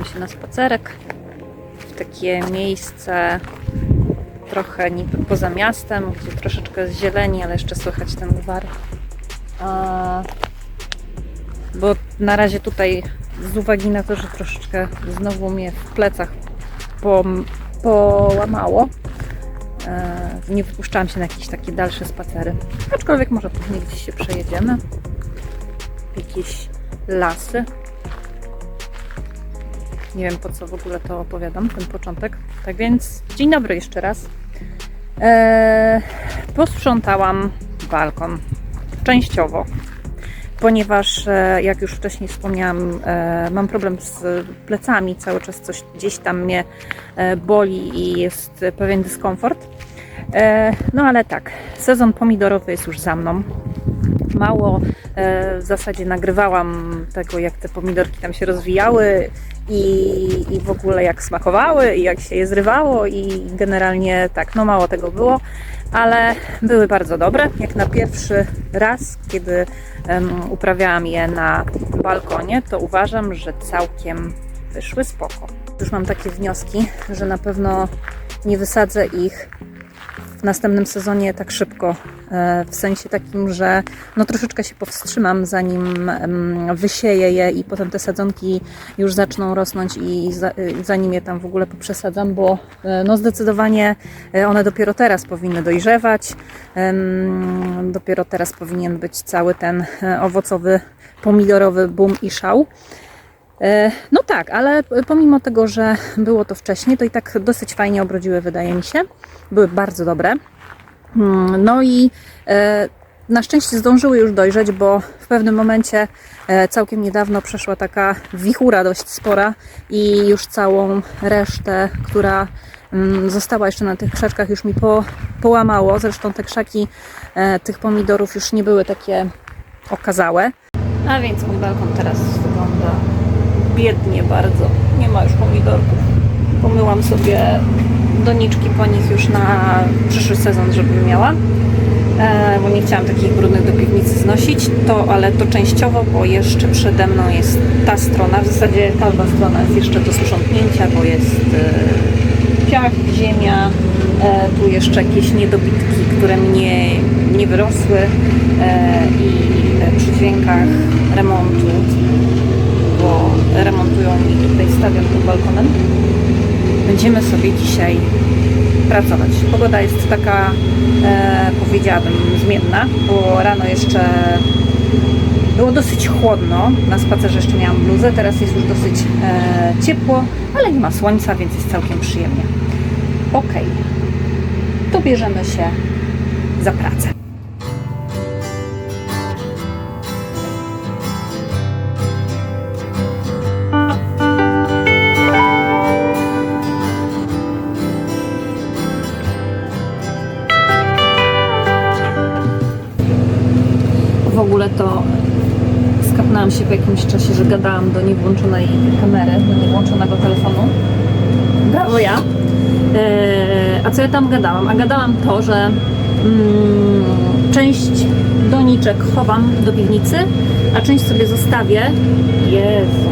Wybrałam się na spacerek w takie miejsce trochę niby poza miastem, gdzie troszeczkę jest zieleni, ale jeszcze słychać ten gwar. Bo na razie tutaj z uwagi na to, że troszeczkę znowu mnie w plecach połamało, e, nie wypuszczałam się na jakieś takie dalsze spacery. Aczkolwiek może później gdzieś się przejedziemy. Jakieś lasy. Nie wiem po co w ogóle to opowiadam, ten początek. Tak więc dzień dobry jeszcze raz. Eee, posprzątałam balkon częściowo, ponieważ e, jak już wcześniej wspomniałam, e, mam problem z plecami, cały czas coś gdzieś tam mnie e, boli i jest pewien dyskomfort. No ale tak, sezon pomidorowy jest już za mną. Mało e, w zasadzie nagrywałam tego, jak te pomidorki tam się rozwijały i, i w ogóle jak smakowały i jak się je zrywało i generalnie tak, no mało tego było, ale były bardzo dobre. Jak na pierwszy raz, kiedy em, uprawiałam je na balkonie, to uważam, że całkiem wyszły spoko. Już mam takie wnioski, że na pewno nie wysadzę ich w następnym sezonie tak szybko. E, W sensie takim, że no troszeczkę się powstrzymam, zanim wysieję je i potem te sadzonki już zaczną rosnąć i za, zanim je tam w ogóle poprzesadzam, bo e, no zdecydowanie e, one dopiero teraz powinny dojrzewać. Dopiero teraz powinien być cały ten owocowy, pomidorowy boom i szał. E, No tak, ale pomimo tego, że było to wcześniej, to i tak dosyć fajnie obrodziły, wydaje mi się. Były bardzo dobre. Mm, No i e, na szczęście zdążyły już dojrzeć, bo w pewnym momencie e, całkiem niedawno przeszła taka wichura dość spora i już całą resztę, która mm, została jeszcze na tych krzaczkach, już mi po, połamało. Zresztą te krzaki tych pomidorów już nie były takie okazałe. A więc mój balkon teraz wygląda biednie bardzo. Nie ma już pomidorków. Pomyłam sobie doniczki po nich już na przyszły sezon, żebym miała. E, bo nie chciałam takich brudnych do piwnicy znosić. To, ale to częściowo, bo jeszcze przede mną jest ta strona. W zasadzie każda strona jest jeszcze do sprzątnięcia, bo jest e, piach, ziemia, e, tu jeszcze jakieś niedobitki, które mnie nie wyrosły e, i przy dźwiękach remontu remontują mi tutaj stadion pod balkonem. Będziemy sobie dzisiaj pracować. Pogoda jest taka, e, powiedziałabym, zmienna, bo rano jeszcze było dosyć chłodno. Na spacerze jeszcze miałam bluzę, teraz jest już dosyć e, ciepło, ale nie ma słońca, więc jest całkiem przyjemnie. Ok, to bierzemy się za pracę. Się po jakimś czasie, że gadałam do niewłączonej kamery, do niewłączonego telefonu. Brawo ja. Eee, a co ja tam gadałam? A gadałam to, że mm, część doniczek chowam do piwnicy, a część sobie zostawię. Jezu.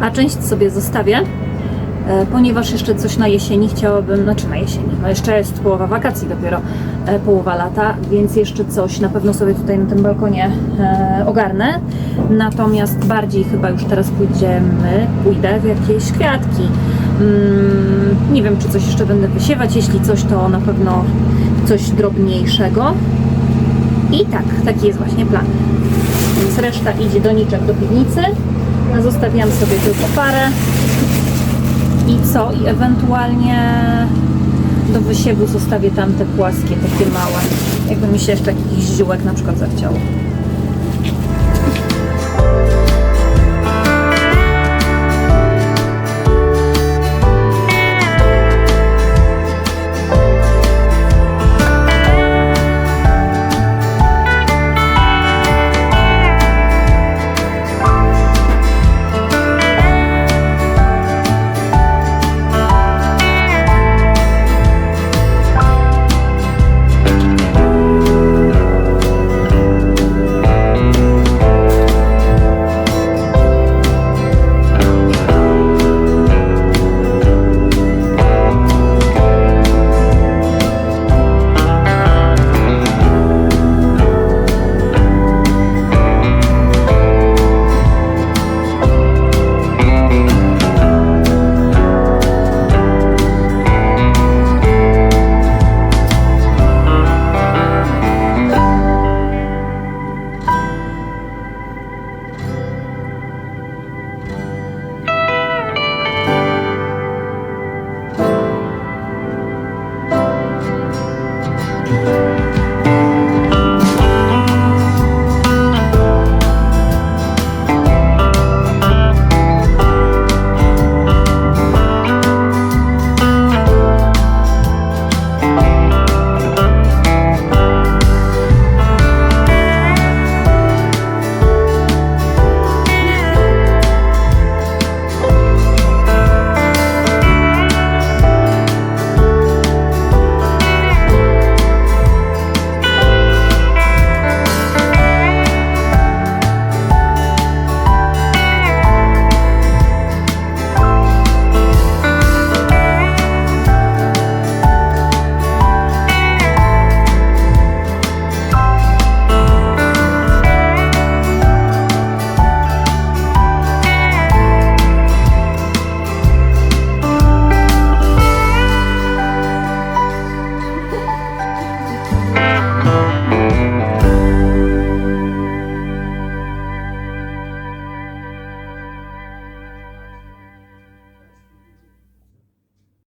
A część sobie zostawię, e, ponieważ jeszcze coś na jesieni chciałabym, znaczy na jesieni, no jeszcze jest połowa wakacji dopiero, e, połowa lata, więc jeszcze coś na pewno sobie tutaj na tym balkonie e, ogarnę. Natomiast bardziej chyba już teraz pójdziemy, pójdę w jakieś kwiatki. Mm, nie wiem, czy coś jeszcze będę wysiewać, jeśli coś, to na pewno coś drobniejszego. I tak, taki jest właśnie plan. Więc reszta idzie doniczek do piwnicy, zostawiam sobie tylko parę i co? I ewentualnie do wysiewu zostawię tam te płaskie, takie małe. Jakby mi się jeszcze jakiś ziółek na przykład zachciało.